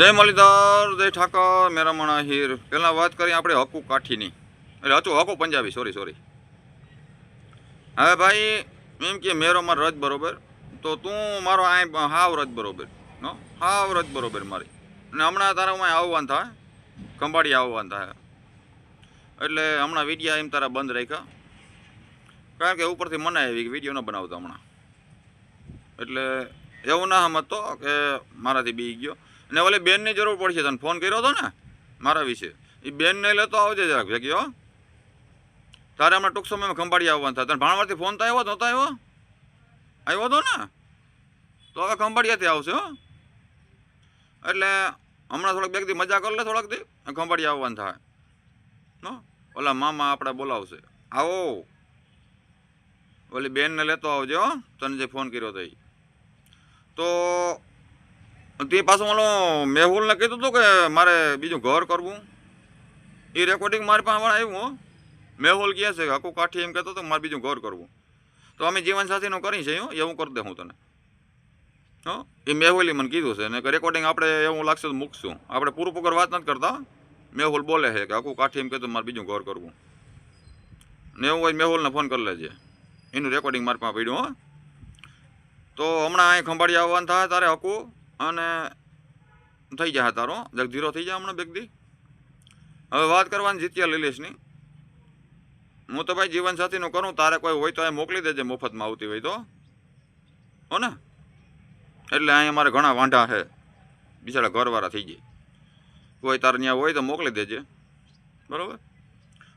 જય મલિદાર જય ઠાકર મેરામણા હીર. પહેલાં વાત કરીએ આપણે હકુ કાઠીની. એટલે હતું હકુ પંજાબી સોરી સોરી હવે ભાઈ, એમ કે મેરોમાં રજ બરોબર. તો તું મારો આ હાવ રજ બરોબર નો હાવ રજ બરોબર મારી. અને હમણાં તારા હું આવવાનું થાય ખંભાળી આવવાનું થાય એટલે હમણાં વિડીયા એમ તારા બંધ રાખ્યા. કારણ કે ઉપરથી મને આવી કે વીડિયો ન બનાવતો હમણાં. એટલે એવું ના સમજતો કે મારાથી બી ગયો. અને ઓલી બેનની જરૂર પડશે તને. ફોન કર્યો હતો ને મારા વિશે. એ બેનને લેતો આવજે જરાક, ભેગી, હો. તારે હમણાં ટૂંક સમયમાં ખંભાળી આવવાનું થાય. તને ભાણવારથી ફોન તો આવ્યો નહોતો આવ્યો? આવ્યો હતો ને? તો હવે ખંભાળિયાથી આવશે, હો. એટલે હમણાં થોડાક બેગથી મજા કરી લે થોડાક દી ખંભાળી આવવાનું થાય. હો. ઓલા મામા આપણે બોલાવશે. આવો. ઓલી બેનને લેતો આવજો તને જે ફોન કર્યો હતો એ તો તે પાછું ઓલો મેહુલને કીધું હતું કે મારે બીજું ઘર કરવું. એ રેકોર્ડિંગ મારી પાસે આવ્યું, હો. મેહુલ કહે છે કે હકુ કાઠી એમ કહેતો હતો મારે બીજું ઘર કરવું. તો અમે જીવનસાથીનું કરી છે એવું કરી દે હું તને. હો. એ મેહુલે મને કીધું છે, ને કે રેકોર્ડિંગ આપણે એવું લાગશે તો મૂકશું. આપણે પૂરું પકડ વાત નથી કરતા. મેહુલ બોલે છે કે આખું કાઠી એમ કહેતો મારે બીજું ઘર કરવું. ને એવું હોય મેહુલને ફોન કરી લેજે. એનું રેકોર્ડિંગ મારી પાસે પડ્યું, હો. તો હમણાં અહીં ખંભાળી આવવાનું થાય તારે હકુ. અને થઈ જાય તારો. જગ ધીરો થઈ જાય હમણાં બેગદી હવે વાત કરવાની જીત્યા લીલેશની. હું તો ભાઈ જીવનસાથીનું કરું, તારે કોઈ હોય તો એ મોકલી દેજે મફતમાં આવતી હોય તો. હો ને? એટલે અહીંયા મારે ઘણા વાંઢા છે બિચારા ઘરવાળા થઈ જાય કોઈ તારે ત્યાં હોય તો મોકલી દેજે. બરાબર?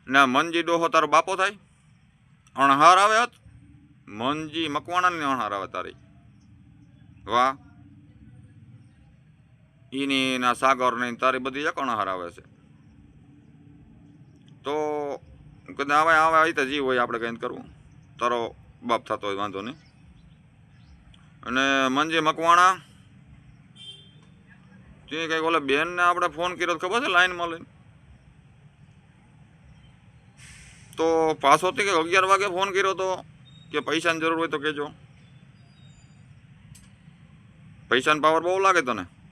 ના મનજી ડોહો તારો બાપો થાય? અણહાર આવે હત? મનજી મકવાણાની અણહાર આવે તારી. વાહ. ઈની ના સાગર ને તારી બધી જકણ હરાવે છે. તો કદાચ આવે આવે આવી તો જીવ હોય આપણે કંઈ કરવું. તારો બાપ થતો હોય, વાંધો નહીં. અને મંજી મકવાણા? તે કંઈક ઓલે બેનને આપણે ફોન કર્યો ખબર છે લાઈનમાં લઈને? તો પાછોથી કંઈક અગિયાર વાગે ફોન કર્યો તો કે પૈસાની જરૂર હોય તો કહેજો. પૈસાનો પાવર બહુ લાગે તને?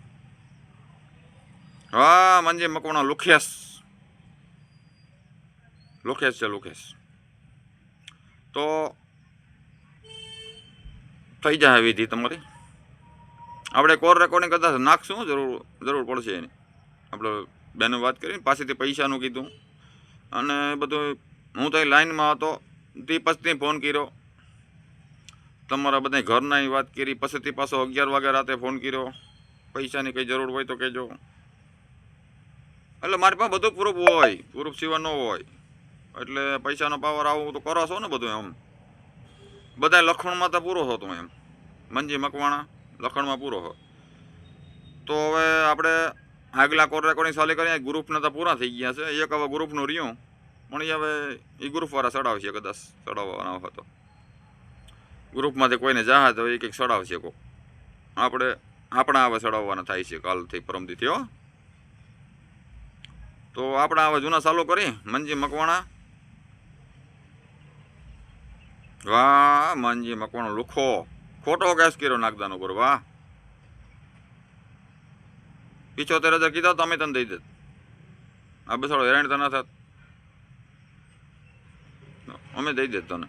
હા, મંજી મકવાણો લુખેશ લુખેશ છે લુખેશ તો થઈ જાય વિધિ તમારી. આપણે કોર રેકોર્ડિંગ કદાચ નાખશું જરૂર જરૂર પડશે એની. આપણે બેને વાત કરીને પાસેથી પૈસાનું કીધું. અને બધું, હું તો લાઈનમાં હતો, તે પછીથી ફોન કર્યો. તમારા બધા ઘરના વાત કરી, પછીથી પાછો અગિયાર વાગે રાતે ફોન કર્યો. પૈસાની કંઈ જરૂર હોય તો કહેજો. એટલે મારી પાસે બધું પ્રૂફ હોય પ્રૂફ સિવાય ન હોય. એટલે પૈસાનો પાવર આવું તો કરો છો ને બધું એમ. બધા લખણમાં તો પૂરો હતો એમ. મંજી મકવાણા લખણમાં પૂરો હો તો હવે આપણે આગલા કોર રેકોર્ડિંગ ચાલી કરીએ. ગ્રુપના તો પૂરા થઈ ગયા છે. એક હવે ગ્રુપનું રહ્યું. પણ એ હવે એ ગ્રુપવાળા ચડાવશે કદાચ, ચડાવવાનો હતો ગ્રુપમાંથી કોઈને જાહે તો એ કંઈક ચડાવશે કો આપણે, આપણા હવે ચડાવવાના થાય છે કાલથી પરમદીથી હો. તો આપણે હવે જૂના સાલો કરી. મંજી મકવાણા. વાહ, મંજી મકવાણો લુખો. ખોટો કેસ કર્યો નાગદાનો ઉપર વાહ. પિછોતેર હજાર કીધા તમે તને દઈ દેત. આ બેસાડો હેરાણ તને થાત. અમે દઈ દેત તને.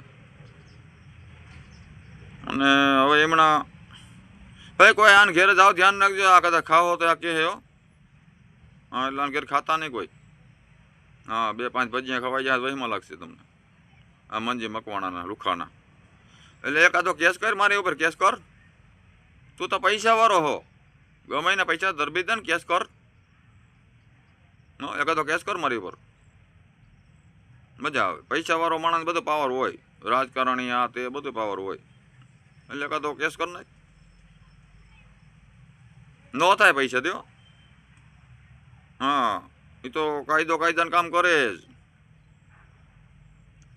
અને હવે એમના ભાઈ કોઈ આને ઘેર જાઓ, ધ્યાન રાખજો. આ કદાચ ખાવો તો આ કે હે. હો, એટલે ઘેર ખાતા નહીં કોઈ. હા, બે પાંચ ભજીયા ખવાઈ જાય વહીમાં લાગશે તમને. આ મંજી મકવાણાના લુખાના એટલે એકાદો કેસ કર મારી ઉપર, કેસ કર. તું તો પૈસાવાળો હો. ગમે ને પૈસા ધરબી દે ને કેસ કર. એકાદો કેસ કર મારી ઉપર. મજા આવે. પૈસાવાળો માણસ બધો પાવર હોય. રાજકારણી આ તે બધું પાવર હોય. એટલે એકાદો કેસ કર નાખ. ન થાય પૈસા દો હા, એ તો કાયદો કાયદાનું કામ કરે જ.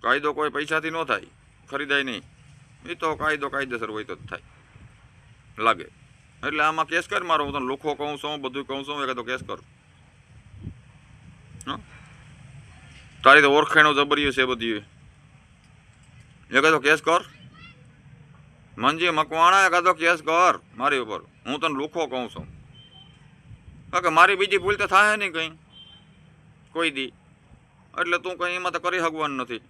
કાયદો કોઈ પૈસાથી ન થાય, ખરીદાય નહીં. એ તો કાયદો કાયદેસર હોય તો જ થાય. લાગે. એટલે આમાં કેસ કર મારો, હું તને લુખો કહું છું, બધું કહું છું એ તો કેસ કર? તારી તો ઓળખાણો જબર્યું છે બધી. એકાદો કેસ કર. મનજી મકવાણા, એકાદો કેસ કર મારી ઉપર. હું તને લુખો કહું છું. કે મારી બીજી ભૂલ તો થાય નહીં કંઈ. કોઈ દી. એટલે તું કંઈ એમાં તો કરી શકવાનું નથી.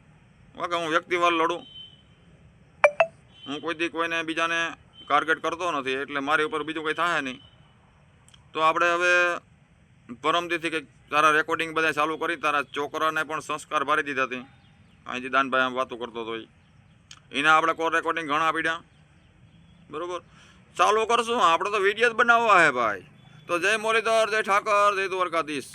કે હું વ્યક્તિવાર લડું. હું કોઈ દી કોઈને બીજાને ટાર્ગેટ કરતો નથી, એટલે મારી ઉપર બીજું કંઈ થાય નહીં. તો આપણે હવે પરમદીથી કંઈક તારા રેકોર્ડિંગ બધા ચાલુ કરી, તારા છોકરાને પણ સંસ્કાર ભરી દીધા હતી અહીંથી દાનભાઈ આમ વાતો કરતો હતો એના આપણે કોર રેકોર્ડિંગ ઘણા પીડ્યા. બરાબર? ચાલુ કરશું. આપણે તો વીડિયો જ બનાવવા હે ભાઈ. તો જય મોરીધર જય ઠાકર જય દ્વારકાધીશ.